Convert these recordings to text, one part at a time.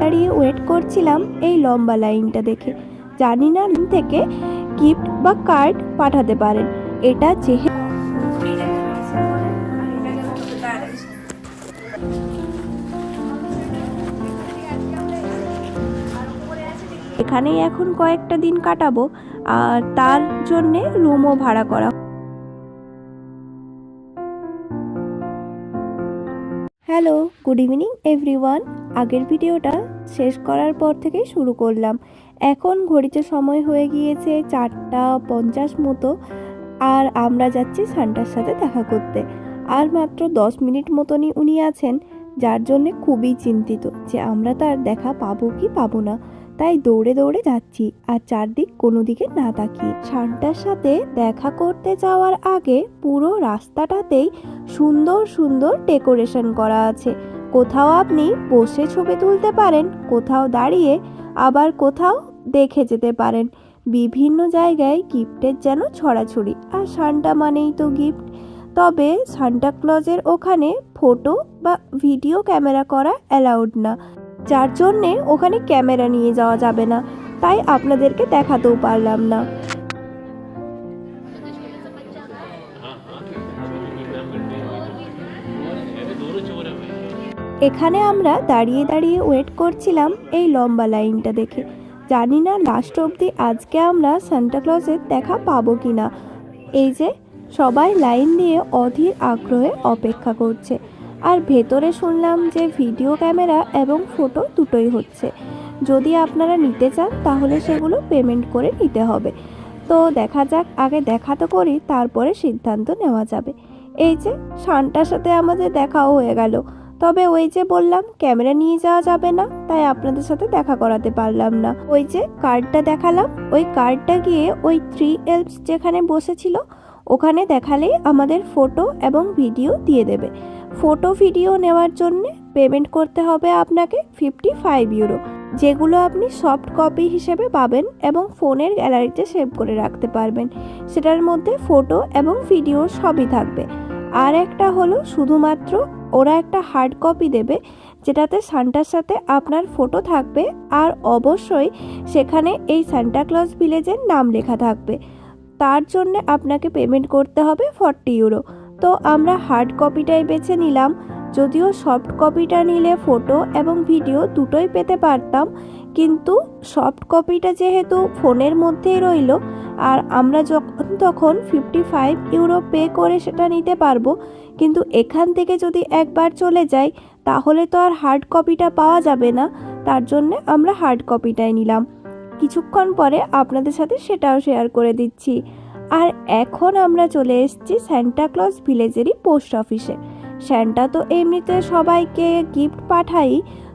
দাঁড়িয়ে ওয়েট করছিলাম এই লম্বা লাইনটা দেখে। জানি না থেকে গিফট বা কার্ড পাঠাতে পারেন। এটা যেহেতু এখানেই এখন কয়েকটা দিন কাটাবো, আর তার জন্যে রুমও ভাড়া করা। হ্যালো গুড ইভিনিং এভরিওয়ান আগের ভিডিওটা শেষ করার পর থেকেই শুরু করলাম। এখন ঘড়িতে সময় হয়ে গিয়েছে চারটা পঞ্চাশ মতো আর আমরা যাচ্ছি সান্টার সাথে দেখা করতে। আর মাত্র দশ মিনিট মতনই উনি আছেন, যার জন্যে খুবই চিন্তিত যে আমরা তার দেখা পাবো কি পাবো না। তাই দৌড়ে দৌড়ে যাচ্ছি আর চারদিক কোনো দিকে না তাকিয়ে সান্টার সাথে দেখা করতে যাওয়ার আগে পুরো রাস্তাটাতেই সুন্দর সুন্দর ডেকোরেশন করা আছে। কোথাও আপনি বসে ছবি তুলতে পারেন, কোথাও দাঁড়িয়ে আবার কোথাও দেখে যেতে পারেন। বিভিন্ন জায়গায় গিফটের যেন ছড়াছড়ি, আর সান্টা মানেই তো গিফট। তবে সান্টা ক্লজের ওখানে ফটো বা ভিডিও ক্যামেরা করা অ্যালাউড না। যার জন্যে ওখানে ক্যামেরা নিয়ে যাওয়া যাবে না। তাই আপনাদেরকে দেখাতেও পারলাম না। এখানে আমরা দাঁড়িয়ে দাঁড়িয়ে ওয়েট করছিলাম এই লম্বা লাইনটা দেখে। জানি না লাস্ট অবধি আজকে আমরা সান্টাক্লজের দেখা পাবো কি না এই যে, সবাই লাইন দিয়ে অধীর আগ্রহে অপেক্ষা করছে। আর ভেতরে শুনলাম যে ভিডিও ক্যামেরা এবং ফটো দুটোই হচ্ছে। যদি আপনারা নিতে চান, তাহলে সেগুলো পেমেন্ট করে নিতে হবে। তো দেখা যাক, আগে দেখা তো করি, তারপরে সিদ্ধান্ত নেওয়া যাবে। এই যে, শানটার সাথে আমাদের দেখাও হয়ে গেল। তবে ওই যে বললাম, ক্যামেরা নিয়ে যাওয়া যাবে না, তাই আপনাদের সাথে দেখা করাতে পারলাম না। ওই যে কার্ডটা দেখালাম, ওই কার্ডটা গিয়ে ওই থ্রি এলস যেখানে বসেছিল, ওখানে দেখালেই আমাদের ফটো এবং ভিডিও দিয়ে দেবে। ফটো ভিডিও নেওয়ার জন্য পেমেন্ট করতে হবে আপনাকে ফিফটি ফাইভ ইউরো যেগুলো আপনি সফট কপি হিসেবে পাবেন এবং ফোনের গ্যালারিতে সেভ করে রাখতে পারবেন। সেটার মধ্যে ফটো এবং ভিডিও সবই থাকবে। আর একটা হলো শুধুমাত্র ওরা একটা হার্ড কপি দেবে, যেটাতে সান্টার সাথে আপনার ফটো থাকবে আর অবশ্যই সেখানে এই সান্টা ক্লজ ভিলেজের নাম লেখা থাকবে। তার জন্য আপনাকে পেমেন্ট করতে হবে ফর্টি ইউরো তো আমরা হার্ড কপিটাই বেছে নিলাম। যদিও সফট কপিটা নিলে ফটো এবং ভিডিও দুটোই পেতে পারতাম, কিন্তু সফট কপিটা যেহেতু ফোনের মধ্যেই রইল, আর আমরা যখন তখন ফিফটি ফাইভ ইউরো পে করে সেটা নিতে পারব, কিন্তু এখান থেকে যদি একবার চলে যাই, তাহলে তো আর হার্ড কপিটা পাওয়া যাবে না, তার জন্য আমরা হার্ড কপিটাই নিলাম। কিছুক্ষণ পরে আপনাদের সাথে সেটাও শেয়ার করে দিচ্ছি। আর এখন আমরা চলে এসেছি স্যান্টা ক্লজ ভিলেজেরই পোস্ট অফিসে স্যান্টা তো এমনিতে সবাইকে গিফট পাঠাই,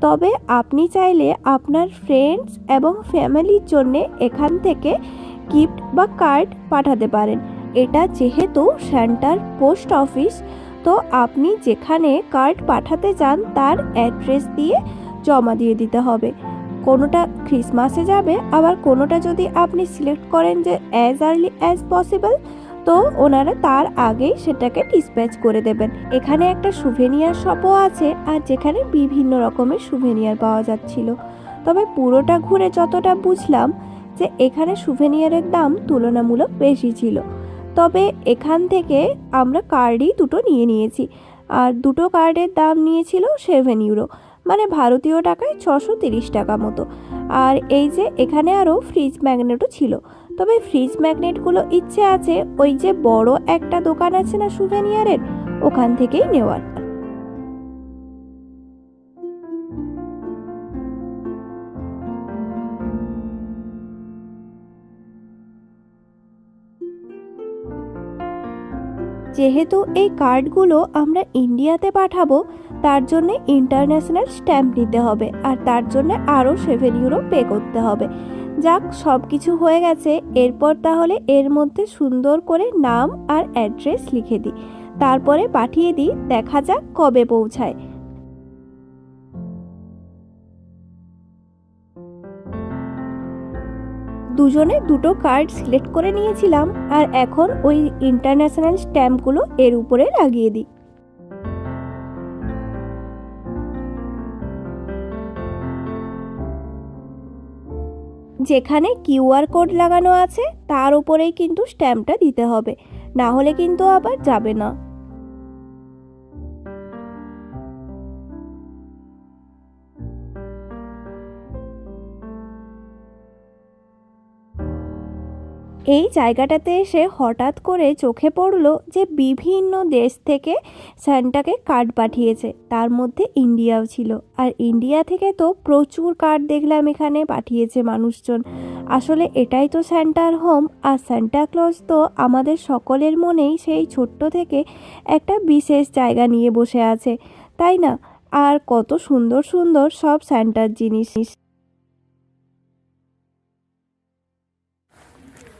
তবে আপনি চাইলে আপনার ফ্রেন্ডস এবং ফ্যামিলির জন্য এখান থেকে গিফট বা কার্ড পাঠাতে পারেন। এটা যেহেতু স্যান্টার পোস্ট অফিস তো আপনি যেখানে কার্ড পাঠাতে চান তার অ্যাড্রেস দিয়ে জমা দিয়ে দিতে হবে। কোনোটা ক্রিসমাসে যাবে, আবার কোনোটা যদি আপনি সিলেক্ট করেন যে অ্যাজ আর্লি অ্যাজ পসিবল তো ওনারা তার আগেই সেটাকে ডিসপ্যাচ করে দেবেন। এখানে একটা সুভেনিয়ার শপও আছে, আর যেখানে বিভিন্ন রকমের সুভেনিয়ার পাওয়া যাচ্ছিল। তবে পুরোটা ঘুরে যতটা বুঝলাম যে এখানে সুভেনিয়ারের দাম তুলনামূলক বেশি ছিল। তবে এখান থেকে আমরা কার্ডই দুটো নিয়ে নিয়েছি, আর দুটো কার্ডের দাম নিয়েছিল সেভেন ইউরো মানে ভারতীয় টাকায় ছশো তিরিশ টাকা মতো। আর এই যে এখানে আরও ফ্রিজ ম্যাগনেটও ছিল। তবে ফ্রিজ ম্যাগনেটগুলো ইচ্ছে আছে ওই যে বড় একটা দোকান আছে না সুভেনিয়ারের ওখান থেকেই নেওয়ার। যেহেতু এই কার্ডগুলো আমরা ইন্ডিয়াতে পাঠাবো তার জন্য ইন্টারন্যাশনাল স্ট্যাম্প নিতে হবে আর তার জন্য আরও সেভেন ইউরো পে করতে হবে। যাক সব কিছু হয়ে গেছে। এরপর তাহলে এর মধ্যে সুন্দর করে নাম আর অ্যাড্রেস লিখে দিই। তারপরে পাঠিয়ে দিই, দেখা যাক কবে পৌঁছায়। দুজনে দুটো কার্ড সিলেক্ট করে নিয়েছিলাম আর এখন ওই ইন্টারন্যাশনাল স্ট্যাম্পগুলো এর উপরে লাগিয়ে দিই। যেখানে কিউআর কোড লাগানো আছে, তার উপরেই কিন্তু স্ট্যাম্পটা দিতে হবে। না হলে কিন্তু আবার যাবে না। এই জায়গাটাতে এসে হঠাৎ করে চোখে পড়ল যে বিভিন্ন দেশ থেকে স্যান্টাকে কার্ড পাঠিয়েছে। তার মধ্যে ইন্ডিয়াও ছিল। আর ইন্ডিয়া থেকে তো প্রচুর কার্ড দেখলাম এখানে পাঠিয়েছে মানুষজন। আসলে এটাই তো স্যান্টার হোম। আর স্যান্টা ক্লজ তো আমাদের সকলের মনেই সেই ছোট্ট থেকে একটা বিশেষ জায়গা নিয়ে বসে আছে। তাই না? আর কত সুন্দর সুন্দর সব স্যান্টার জিনিস।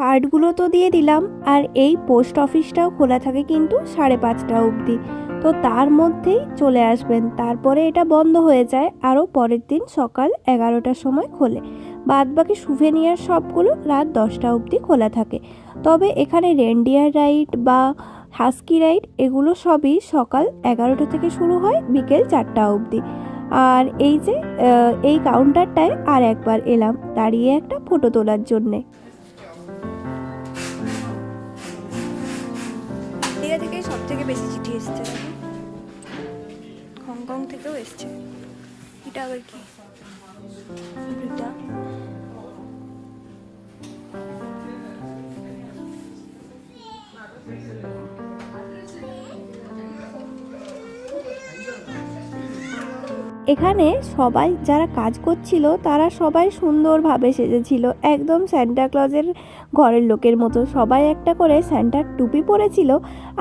কার্ডগুলো তো দিয়ে দিলাম, আর এই পোস্ট অফিসটাও খোলা থাকে কিন্তু সাড়ে পাঁচটা অবধি। তো তার মধ্যেই চলে আসবেন। তারপরে এটা বন্ধ হয়ে যায়, আরও পরের দিন সকাল এগারোটার সময় খোলে। বাদ বাকি সুভেনিয়ার সবগুলো রাত দশটা অবধি খোলা থাকে। তবে এখানে রেন্ডিয়ার রাইড বা হাস্কি রাইড এগুলো সবই সকাল এগারোটা থেকে শুরু হয়, বিকেল চারটা অবধি। আর এই যে এই কাউন্টারটায় আর একবার এলাম, দাঁড়িয়ে একটা ফটো তোলার জন্যে। ইন্ডিয়া থেকে সব থেকে বেশি চিঠি এসছে। হংকং থেকেও এসছে। এটা আবার কি? এখানে সবাই যারা কাজ করছিল, তারা সবাই সুন্দরভাবে সেজেছিল। একদম ক্লজের ঘরের লোকের মতো। সবাই একটা করে স্যান্টার টুপি পরেছিল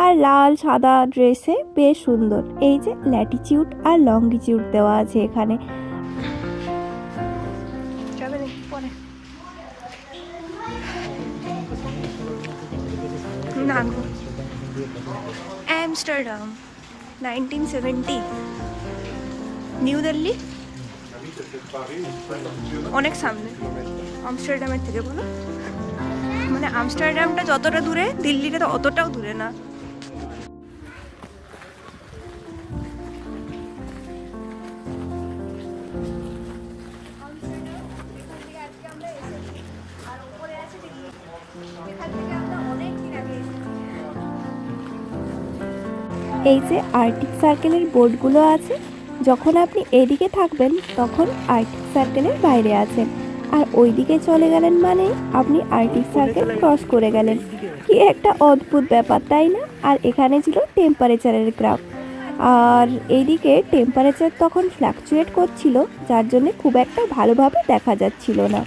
আর লাল সাদা ড্রেসে বেশ সুন্দর। এই যে ল্যাটিচিউড আর লঙ্গিচিউড দেওয়া আছে এখানে। Amsterdam nineteen seventy new Delhi? অনেক সামনে। আমস্টারডামের থেকে বলো। মানে আমস্টারডামটা যতটা দূরে, দিল্লিটা তো অতটাও দূরে না। এই যে আর্টিক সার্কেলের বোর্ডগুলো আছে যখন আপনি এদিকে থাকবেন, তখন আর্টিক সার্কেলের বাইরে আছেন। আর ওই দিকে চলে গেলেন মানে আপনি আর্টিক সার্কেল ক্রস করে গেলেন। কি একটা অদ্ভুত ব্যাপার, তাই না? আর এখানে ছিল টেম্পারেচারের গ্রাফ। আর এইদিকে টেম্পারেচার তখন ফ্ল্যাকচুয়েট করছিল, যার জন্য খুব একটা ভালোভাবে দেখা যাচ্ছিল না।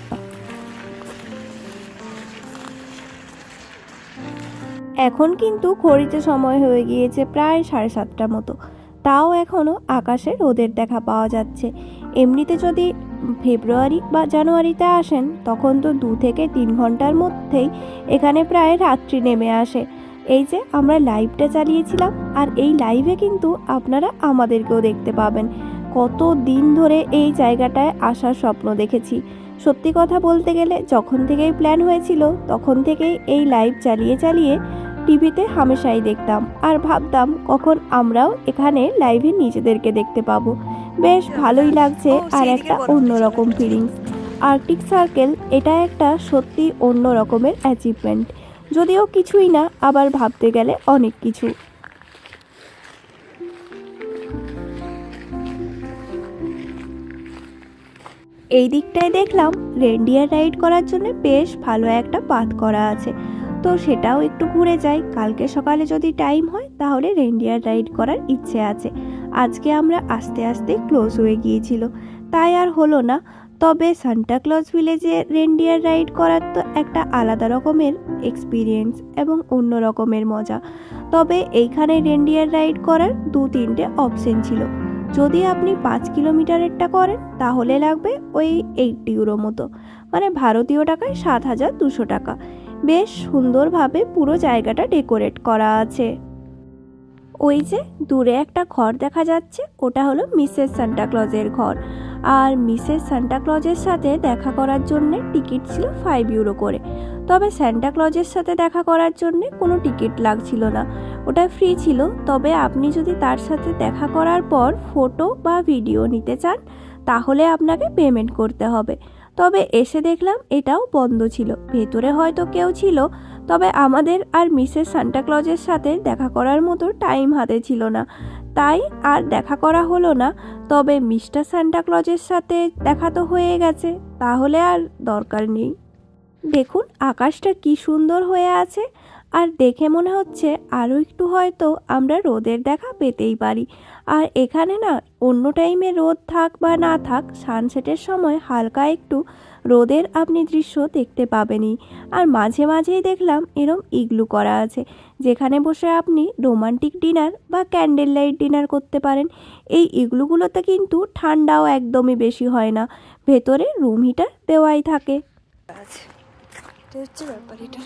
এখন কিন্তু ঘড়িতে সময় হয়ে গিয়েছে প্রায় সাড়ে সাতটা মতো। তাও এখনও আকাশে রোদের দেখা পাওয়া যাচ্ছে। এমনিতে যদি ফেব্রুয়ারি বা জানুয়ারিতে আসেন, তখন তো দু থেকে তিন ঘণ্টার মধ্যেই এখানে প্রায় রাত্রি নেমে আসে। এই যে আমরা লাইভটা চালিয়েছিলাম, আর এই লাইভে কিন্তু আপনারা আমাদেরকেও দেখতে পাবেন। কত দিন ধরে এই জায়গাটায় আসার স্বপ্ন দেখেছি। সত্যি কথা বলতে গেলে যখন থেকেই প্ল্যান হয়েছিল, তখন থেকেই এই লাইভ চালিয়ে চালিয়ে টিভিতে হামেশাই দেখতাম। আর ভাবতাম কখন আমরাও এখানে লাইভে নিজেদেরকে দেখতে পাবো। বেশ ভালোই লাগছে আর একটা অন্যরকম ফিলিংস আর্কটিক সার্কেল এটা একটা সত্যি অন্য রকমের অ্যাচিভমেন্ট যদিও কিছুই না আবার ভাবতে গেলে অনেক কিছু। এই দিকটায় দেখলাম রেন্ডিয়ার রাইড করার জন্য বেশ ভালো একটা পাথ করা আছে। তো সেটাও একটু ঘুরে যাই। কালকে সকালে যদি টাইম হয়, তাহলে রেন্ডিয়ার রাইড করার ইচ্ছে আছে। আজকে আমরা আস্তে আস্তে ক্লোজ হয়ে গিয়েছিল। তাই আর হলো না। তবে সান্টা ক্লজ ভিলেজে রেন্ডিয়ার রাইড করার তো একটা আলাদা রকমের এক্সপিরিয়েন্স এবং অন্য রকমের মজা। তবে এইখানে রেন্ডিয়ার রাইড করার দু তিনটে অপশন ছিল। যদি আপনি পাঁচ কিলোমিটারেরটা করেন, তাহলে লাগবে ওই এইটটি ইউরো মতো। মানে ভারতীয় টাকায় সাত হাজার দুশো টাকা। বেশ সুন্দরভাবে পুরো জায়গাটা ডেকোরেট করা আছে। ওই যে দূরে একটা ঘর দেখা যাচ্ছে, ওটা হলো মিসেস সান্টাক্লজের ঘর। আর মিসেস সান্টাক্লজের সাথে দেখা করার জন্যে টিকিট ছিল ফাইভ ইউরো করে। তবে সান্টাক্লজের সাথে দেখা করার জন্যে কোনো টিকিট লাগছিল না। ওটা ফ্রি ছিল, তবে আপনি যদি তার সাথে দেখা করার পর ফটো বা ভিডিও নিতে চান, তাহলে আপনাকে পেমেন্ট করতে হবে। তবে এসে দেখলাম এটাও বন্ধ ছিল। ভেতরে হয়তো কেউ ছিল, তবে আমাদের আর মিসেস সান্টাক্লজের সাথে দেখা করার মতো টাইম হাতে ছিল না। তাই আর দেখা করা হলো না, তবে মিস্টার সান্টাক্লজের সাথে দেখা তো হয়ে গেছে, তাহলে আর দরকার নেই। দেখুন, আকাশটা কি সুন্দর হয়ে আছে আর দেখে মনে হচ্ছে আরও একটু হয়তো আমরা রোদের দেখা পেতেই পারি। আর এখানে না, অন্য টাইমে রোদ থাক বা না থাক সানসেটের সময় হালকা একটু রোদের আপনি দৃশ্য দেখতে পাবেনই। আর মাঝে মাঝেই দেখলাম এরম ইগলু করা আছে, যেখানে বসে আপনি রোমান্টিক ডিনার বা ক্যান্ডেল লাইট ডিনার করতে পারেন। এই ইগলুগুলোতে কিন্তু ঠান্ডাও একদমই বেশি হয় না, ভেতরে রুম হিটার দেওয়াই থাকে। হচ্ছে ব্যাপার এটা।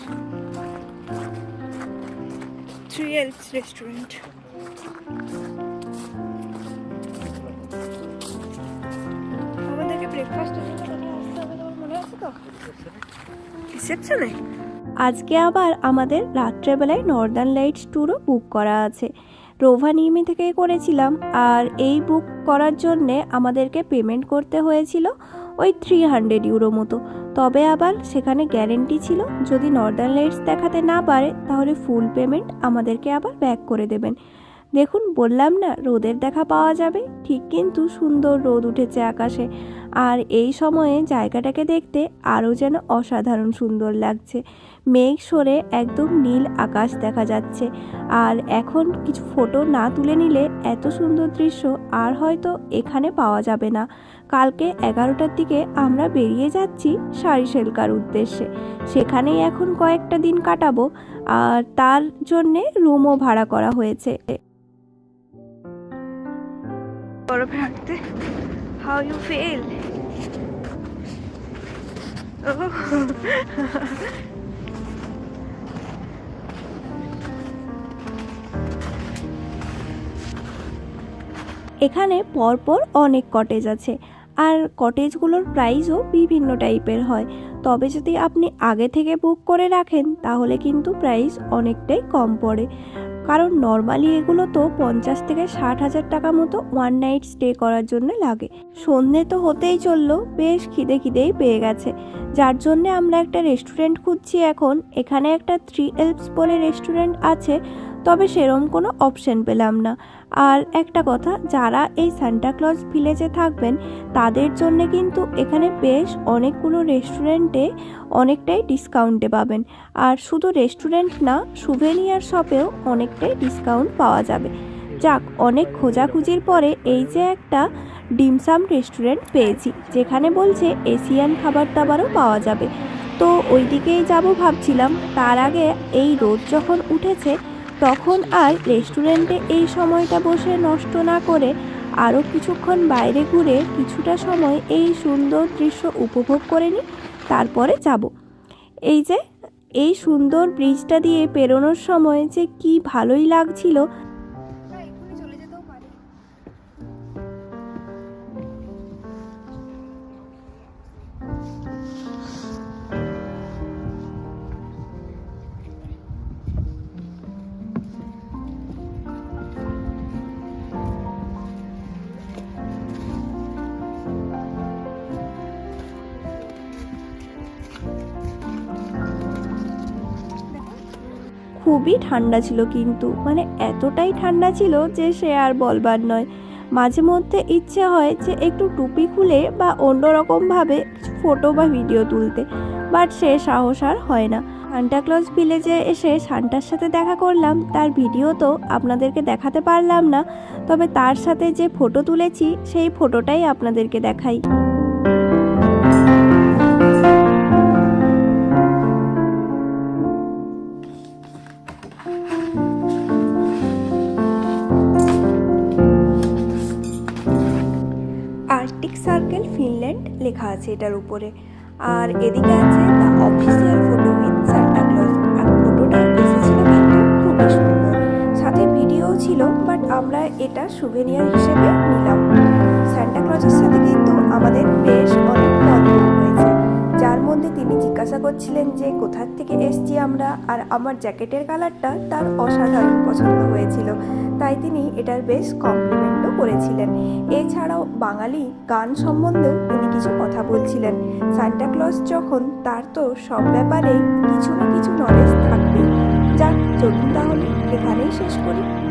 থ্রি এলস রেস্টুরেন্ট আমাদেরকে মনে আছে তো? রিসেপশনে আজকে আবার আমাদের রাত্রেবেলায় নর্দার্ন লাইটস ট্যুরও বুক করা আছে। রোভানিমি থেকে করেছিলাম আর এই বুক করার জন্যে আমাদেরকে পেমেন্ট করতে হয়েছিল ওই থ্রি হান্ড্রেড ইউরো মতো। তবে আবার সেখানে গ্যারেন্টি ছিল, যদি নর্দার্ন লাইটস দেখাতে না পারে, তাহলে ফুল পেমেন্ট আমাদেরকে আবার ব্যাক করে দেবেন। দেখুন, বললাম না রোদের দেখা পাওয়া যাবে। ঠিক কিন্তু সুন্দর রোদ উঠেছে আকাশে। আর এই সময়ে জায়গাটাকে দেখতে আরও যেন অসাধারণ সুন্দর লাগছে। মেঘ সরে একদম নীল আকাশ দেখা যাচ্ছে। আর এখন কিছু ফটো না তুলে নিলে এত সুন্দর দৃশ্য আর হয়তো এখানে পাওয়া যাবে না। কালকে এগারোটার দিকে আমরা বেরিয়ে যাচ্ছি সারিসেলকার উদ্দেশ্যে। সেখানেই এখন কয়েকটা দিন কাটাবো। আর তার জন্যে রুমও ভাড়া করা হয়েছে। বরফে হাঁটতে হাউ ইউ ফিল এখানে পরপর অনেক কটেজ আছে, আর কটেজগুলোর প্রাইসও বিভিন্ন টাইপের হয়। তবে যদি আপনি আগে থেকে বুক করে রাখেন, তাহলে কিন্তু প্রাইস অনেকটাই কম পড়ে। কারণ নর্মালি এগুলো তো পঞ্চাশ থেকে ষাট হাজার টাকা মতো ওয়ান নাইট স্টে করার জন্য লাগে। সন্ধে তো হতেই চলল, বেশ খিদে খিদেই পেয়ে গেছে। যার জন্যে আমরা একটা রেস্টুরেন্ট খুঁজছি এখন। এখানে একটা থ্রি এলপস বলে রেস্টুরেন্ট আছে। তবে সেরম কোনো অপশন পেলাম না। আর একটা কথা, যারা এই সান্টাক্লজ ভিলেজে থাকবেন, তাদের জন্য কিন্তু এখানে বেশ অনেকগুলো রেস্টুরেন্টে অনেকটাই ডিসকাউন্টে পাবেন। আর শুধু রেস্টুরেন্ট না সুভেনিয়ার শপেও অনেকটাই ডিসকাউন্ট পাওয়া যাবে। যাক, অনেক খোঁজাখুঁজির পরে এই যে একটা ডিমসাম রেস্টুরেন্ট পেয়েছি, যেখানে বলছে এশিয়ান খাবার দাবারও পাওয়া যাবে। তো ওই দিকেই যাব ভাবছিলাম। তার আগে এই রোদ যখন উঠেছে তখন আর রেস্টুরেন্টে এই সময়টা বসে নষ্ট না করে আরও কিছুক্ষণ বাইরে ঘুরে কিছুটা সময় এই সুন্দর দৃশ্য উপভোগ করে নিই, তারপরে যাব। এই যে, এই সুন্দর ব্রিজটা দিয়ে পেরোনোর সময় যে কি ভালোই লাগছিল খুবই ঠান্ডা ছিল কিন্তু মানে এতটাই ঠান্ডা ছিল যে সে আর বলবার নয়। মাঝে মধ্যে ইচ্ছে হয় যে একটু টুপি খুলে বা অন্যরকমভাবে ফটো বা ভিডিও তুলতে, বাট সে সাহস আর হয় না। সান্টাক্লজ ভিলেজে এসে সান্টার সাথে দেখা করলাম, তার ভিডিও তো আপনাদেরকে দেখাতে পারলাম না, তবে তার সাথে যে ফটো তুলেছি, সেই ফটোটাই আপনাদেরকে দেখাই। লেখা আছে এটার উপরে। আর এদিকে আছে the official photo with Santa Claus আর ফটোটা এসেছিল কিন্তু খুবই সুন্দর। সাথে ভিডিও ছিল বাট আমরা এটা সুভেনিয়ার হিসেবে নিলাম। সান্টা ক্লজের সাথে কিন্তু আমাদের বেশ অনেক গল্প হয়েছে। যার মধ্যে তিনি জিজ্ঞাসা করছিলেন যে, কোথার থেকে এসছি আমরা? আর আমার জ্যাকেটের কালারটা তার অসাধারণ পছন্দ হয়েছিল। তাই তিনি এটার বেশ কমপ্লিমেন্টও করেছিলেন। এছাড়াও বাঙালি গান সম্বন্ধেও তিনি কিছু কথা বলছিলেন। সান্টা ক্লজ যখন তার তো সব ব্যাপারে কিছু না কিছু নলেজ থাকবে যাক, চলুন তাহলে, এখানেই শেষ করি।